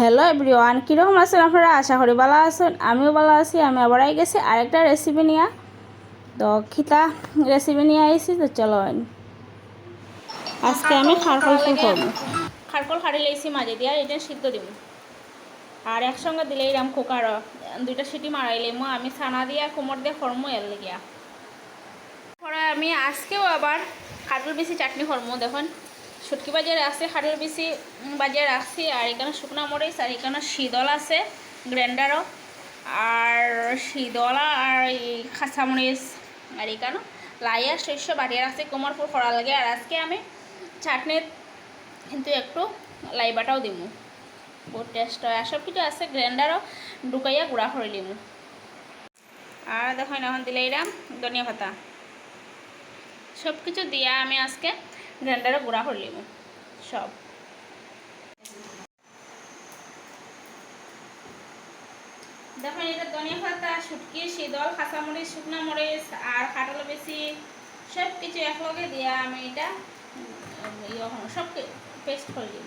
Hello everyone কীরকম আছেন আপনারা? আশা করি ভালো আছেন। আমিও ভালো আছি, আমি আবার আই গেছি আরেকটা রেসিপি নিয়ে। তো খিতা রেসিপি নিয়ে আইছি, তো চলো আজকে আমি খারকল ফুল করব। খারকল খাড়ি লেছি মাঝে দিয়ে এটা সিদ্ধ দিব। আর একসঙ্গে দিলে এরম কুকার দুইটা সিটি মারাইলেমো আমি ছানা দিয়া, কোমর দিয়ে খরমো এর লেগিয়া। আমি আজকেও আবার খাটুল বেশি চাটনি খরমো দেখুন। শুটকি বাজারে আছে খাটুল বেশি বাজারে রাখছি আর এখানে শুকনো মরিচ আর এখানে শীতল আছে, গ্রাইন্ডারও। আর শীতলা আর এই খাঁচামরিচ আর এখানে লাইয়া, শস্য বাটিয়ে রাখছি কোমর ফুল করা লাগে আর আজকে আমি চাটনির কিন্তু একটু লাই বাটাও দিব বহুত টেস্ট হয়। আর সব কিছু আছে, গ্রাইন্ডারও, ঢুকাইয়া গুঁড়া করে দিমু আর দেখুন এখন দিলে এরাম ধনিয়া পাতা। সব কিছু দিয়া আমি আজকে গ্রাইন্ডারে গুঁড়া করে সব। দেখুন এটা ধনিয়া পাতা, শুটকি, শীতল, কাঁচামরিচ, শুকনা মরিচ আর কাটল বেশি, সব কিছু একলগে দিয়া আমি এটা ইয়ে সব পেস্ট করে দিব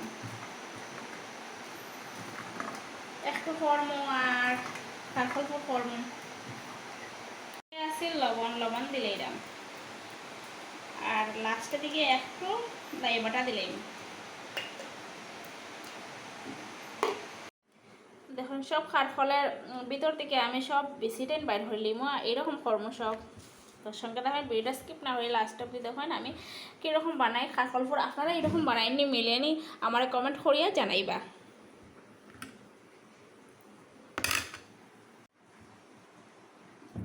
একটু ফর্ম আর কাকল্প ফর্ম আছে লবণ লবণ দিলে এরাম আর লাস্টের দিকে একটু লাইবাটা দিলেই। দেখুন, সব খাটফলের ভিতর থেকে আমি সব বেশি টাইম বাইর হইলিম এরকম কর্ম সব। তোর সঙ্গে দেখেন ভিডিওটা স্কিপ না হয়ে লাস্ট অব্দি দেখেন আমি কীরকম বানাই খাটফলপুর আপনারা এরকম বানাইনি, মিলেনি, আমার কমেন্ট করিয়া জানাইবা।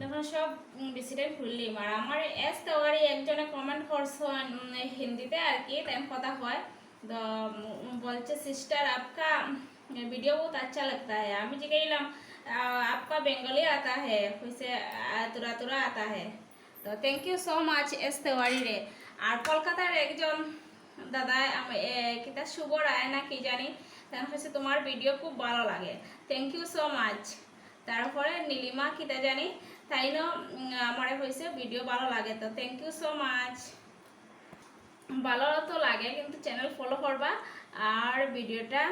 তখন সব বেশিটাই খুললিম আর আমার এস তেওয়ারি একজনে কমেন্ট করছেন হিন্দিতে আর কি তেন কথা হয় তো বলছে সিস্টার आपका वीडियो बहुत अच्छा लगता है আমি জিজ্ঞাইলাম आपका बेंगली आता है वैसे तुरा तुरा आता है তো thank you so much S Tewari রে আর কলকাতার একজন দাদা কিতা শুভ রায় না কি জানি তেন হচ্ছে তোমার ভিডিও খুব ভালো লাগে থ্যাংক ইউ সো মাচ তারপরে নীলিমা কিতা জানি তাই না? আমার হয়েছে ভিডিও ভালো লাগে তো। থ্যাংক ইউ সো মাচ ভালো তো লাগে, কিন্তু চ্যানেল ফলো করবা। আর ভিডিওটা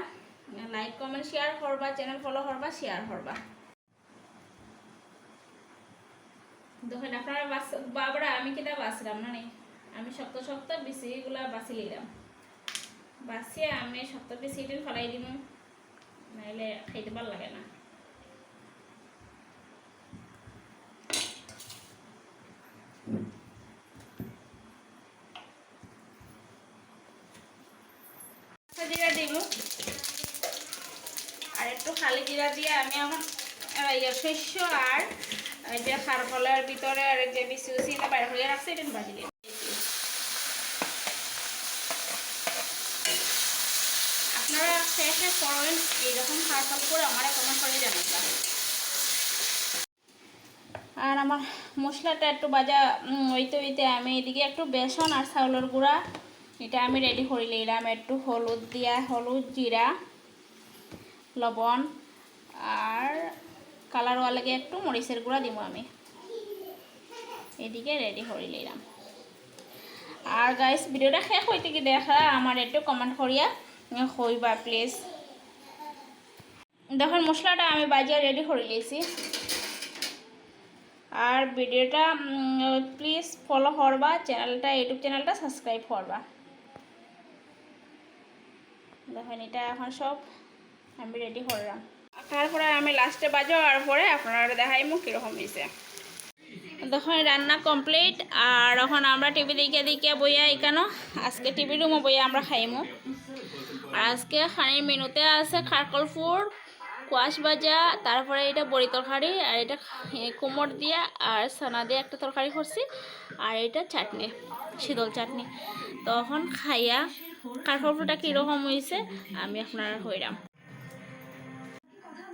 লাইক কমেন্ট শেয়ার করবা। চ্যানেল ফলো করবা শেয়ার করবা। দেখেন, আপনারা বাস, বাবরা, আমি কিটা বাসলাম না নেই? আমি শক্ত শক্ত বিসিগুলা বাসি নিলাম বাসিয়ে আমি শক্ত বিসিটিন ফলাই দিব নাইলে খাইতে ভালো লাগে না। জিরা দিব আর একটু খালি জিরা দিয়ে আমি এখন ইয়ে শস্য আর যে খারফলের ভিতরে আর যে বিসি উসি বাইরে হয়ে রাখছে এটা ভাজি দিই আপনারা শেষে করেন এইরকম খারফল করে আমার কমেন্ট করে জানাবেন। আর আমার মশলাটা একটু বাজা ওইতে ওইতে আমি এদিকে একটু বেসন আর চাউলের গুঁড়া এটা আমি রেডি করে নিলাম। একটু হলুদ দিয়া, হলুদ জিরা লবণ আর কালার লাগে একটু মরিচের গুঁড়া দিব আমি। এদিকে রেডি করে নিলাম। আর গাইস ভিডিওটা শেষ হইতে কি দেখা আমার একটু কমেন্ট করিয়া হইবা প্লিজ দেখুন মশলাটা আমি বাজিয়া রেডি করে নিয়েছি আর ভিডিওটা প্লিজ ফলো করবা চ্যানেলটা ইউটিউব চ্যানেলটা সাবস্ক্রাইব করবা দেখেন, এটা এখন সব আমি রেডি করলাম। তারপরে আমি লাস্টে বাজার পরে আপনারা দেখাইমু কীরকম হয়েছে দেখুন, রান্না কমপ্লিট আর এখন আমরা টিভি দিকে দিকে বইয়া এখানো, আজকে টিভি রুমও বইয়া আমরা খাইমু। আর আজকে খানির মেনুতে আছে খারকলপুর কোয়াশ ভাজা, তারপরে এটা বড়ি তরকারি, আর এটা কোমর দিয়া, আর সানা দিয়ে একটা তরকারি করছি, আর এটা চাটনি, শীতল চাটনি। তখন খাইয়া কাঠফলটা কীরকম হয়েছে আমি আপনার হইলাম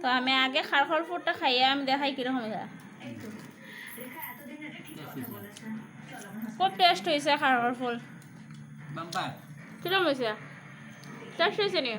তো আমি আগে খারখল ফুটটা খাইয়ে আমি দেখাই কীরকম হয়েছে খুব টেস্ট হয়েছে খারখল ফুল। কীরকম হয়েছে টেস্ট হয়েছে নি?